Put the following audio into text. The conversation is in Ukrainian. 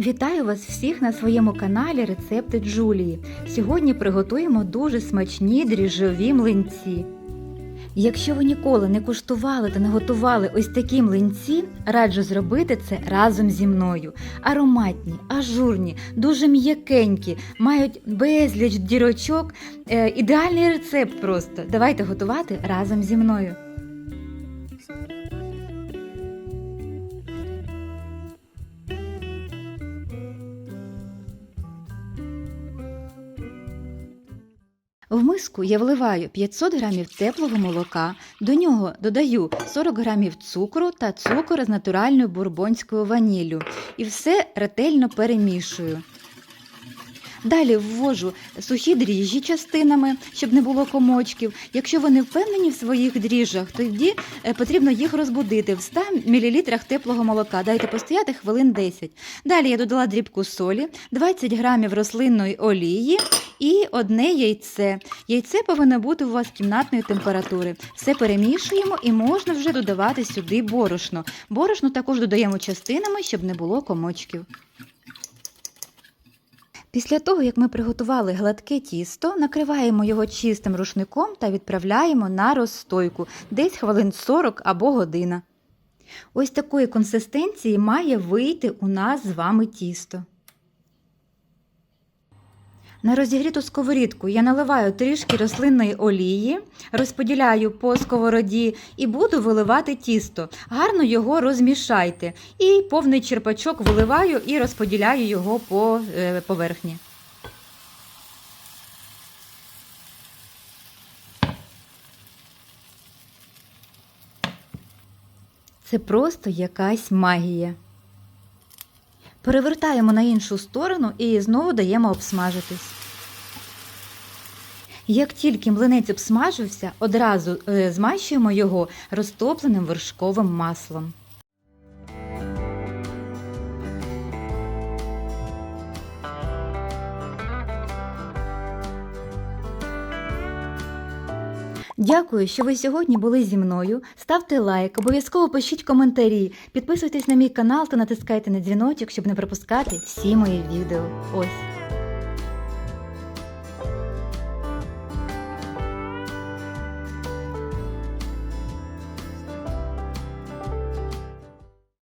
Вітаю вас всіх на своєму каналі Рецепти Джулії. Сьогодні приготуємо дуже смачні дріжджові млинці. Якщо ви ніколи не куштували та не готували ось такі млинці, раджу зробити це разом зі мною. Ароматні, ажурні, дуже м'якенькі, мають безліч дірочок. Е, ідеальний рецепт просто. Давайте готувати разом зі мною. В миску я вливаю 500 грамів теплого молока, до нього додаю 40 грамів цукру та цукор з натуральною бурбонською ваніллю і все ретельно перемішую. Далі ввожу сухі дріжджі частинами, щоб не було комочків. Якщо ви не впевнені в своїх дріжджах, тоді е, потрібно їх розбудити в 100 мл теплого молока. Дайте постояти хвилин 10. Далі я додала дрібку солі, 20 грамів рослинної олії і одне яйце. Яйце повинно бути у вас кімнатної температури. Все перемішуємо і можна вже додавати сюди борошно. Борошно також додаємо частинами, щоб не було комочків. Після того, як ми приготували гладке тісто, накриваємо його чистим рушником та відправляємо на розстойку десь хвилин 40 або година. Ось такої консистенції має вийти у нас з вами тісто. На розігріту сковорідку я наливаю трішки рослинної олії, розподіляю по сковороді і буду виливати тісто. Гарно його розмішайте. І повний черпачок виливаю і розподіляю його по е, поверхні. Це просто якась магія. Перевертаємо на іншу сторону і знову даємо обсмажитись. Як тільки млинець обсмажився, одразу е, змащуємо його розтопленим вершковим маслом. Дякую, що ви сьогодні були зі мною. Ставте лайк, обов'язково пишіть коментарі, підписуйтесь на мій канал та натискайте на дзвіночок, щоб не пропускати всі мої відео. Ось.